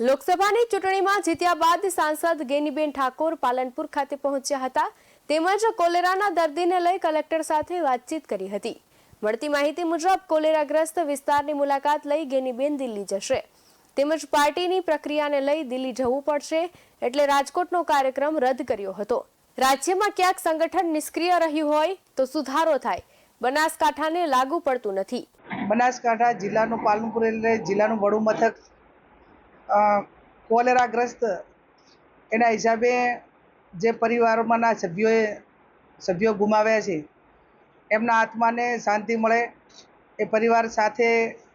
લોકસભાની ચૂંટણીમાં જીત્યા બાદ સાંસદ ગેનીબેન ઠાકોર પાલનપુર ખાતે પહોંચ્યા હતા. તેમજ કોલેરાના દર્દીને લઈ કલેક્ટર સાથે વાતચીત કરી હતી. મળતી માહિતી મુજબ કોલેરાગ્રસ્ત વિસ્તારની મુલાકાત લઈ ગેનીબેન દિલ્હી જશે. તેમજ પાર્ટીની પ્રક્રિયાને લઈ દિલ્હી જવું પડશે એટલે રાજકોટનો કાર્યક્રમ રદ કર્યો હતો. રાજ્યમાં ક્યાંક સંગઠન નિષ્ક્રિય રહ્યું હોય તો સુધારો થાય. બનાસકાંઠાને લાગુ પડતું નથી. બનાસકાંઠા જિલ્લાનું પાલનપુર એટલે જિલ્લાનું વડું મથક કોલેરાગ્રસ્ત એના હિસાબે જે પરિવારોમાંના સભ્યોએ સભ્યો ગુમાવ્યા છે, એમના આત્માને શાંતિ મળે, એ પરિવાર સાથે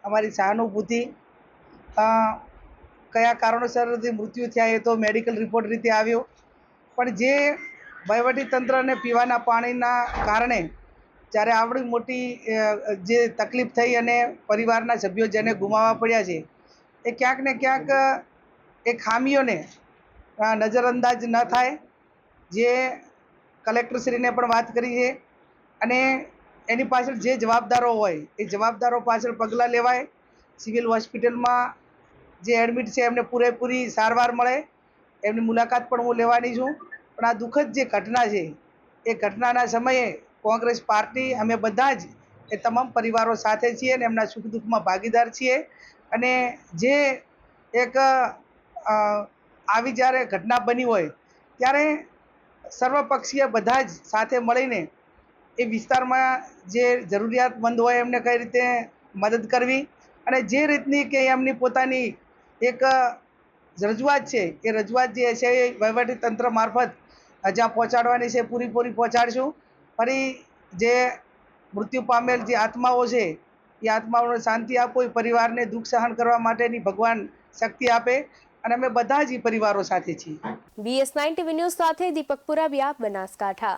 અમારી સહાનુભૂતિ કયા કારણોસરથી મૃત્યુ થયા એ તો મેડિકલ રિપોર્ટ રીતે આવ્યો, પણ જે વહીવટીતંત્ર અને પીવાના પાણીના કારણે જ્યારે આવડી મોટી જે તકલીફ થઈ અને પરિવારના સભ્યો જેને ગુમાવવા પડ્યા છે એ ક્યાંક ને ક્યાંક, એ ખામીઓને નજરઅંદાજ ન થાય, જે કલેક્ટરશ્રીને પણ વાત કરી છે. અને એની પાછળ જે જવાબદારો હોય, એ જવાબદારો પાછળ પગલાં લેવાય. સિવિલ હોસ્પિટલમાં જે એડમિટ છે, એમને પૂરેપૂરી સારવાર મળે. એમની મુલાકાત પણ હું લેવાની છું. પણ આ દુઃખદ જે ઘટના છે, એ ઘટનાના સમયે કોંગ્રેસ પાર્ટી, અમે બધા જ, એ તમામ પરિવારો સાથે છીએ અને એમના સુખ દુઃખમાં ભાગીદાર છીએ. અને જે એક આવી જ્યારે ઘટના બની હોય, ત્યારે સર્વપક્ષીય બધા જ સાથે મળીને એ વિસ્તારમાં જે જરૂરિયાતમંદ હોય એમને કઈ રીતે મદદ કરવી અને જે રીતની કે એમની પોતાની એક રજૂઆત છે, એ રજૂઆત જે છે એ વહીવટી તંત્ર મારફત જ્યાં પહોંચાડવાની છે, પૂરીપૂરી પહોંચાડશું. ફરી જે મૃત્યુ પામેલ જે આત્માઓ છે એ આત્માઓને શાંતિ આપો, એ પરિવારને દુઃખ સહન કરવા માટેની ભગવાન શક્તિ આપે અને અમે બધા જ પરિવારો સાથે છીએ. બીએસ નાઇન ટીવી ન્યૂઝ સાથે દીપક પુરાવિયા બનાસકાંઠા.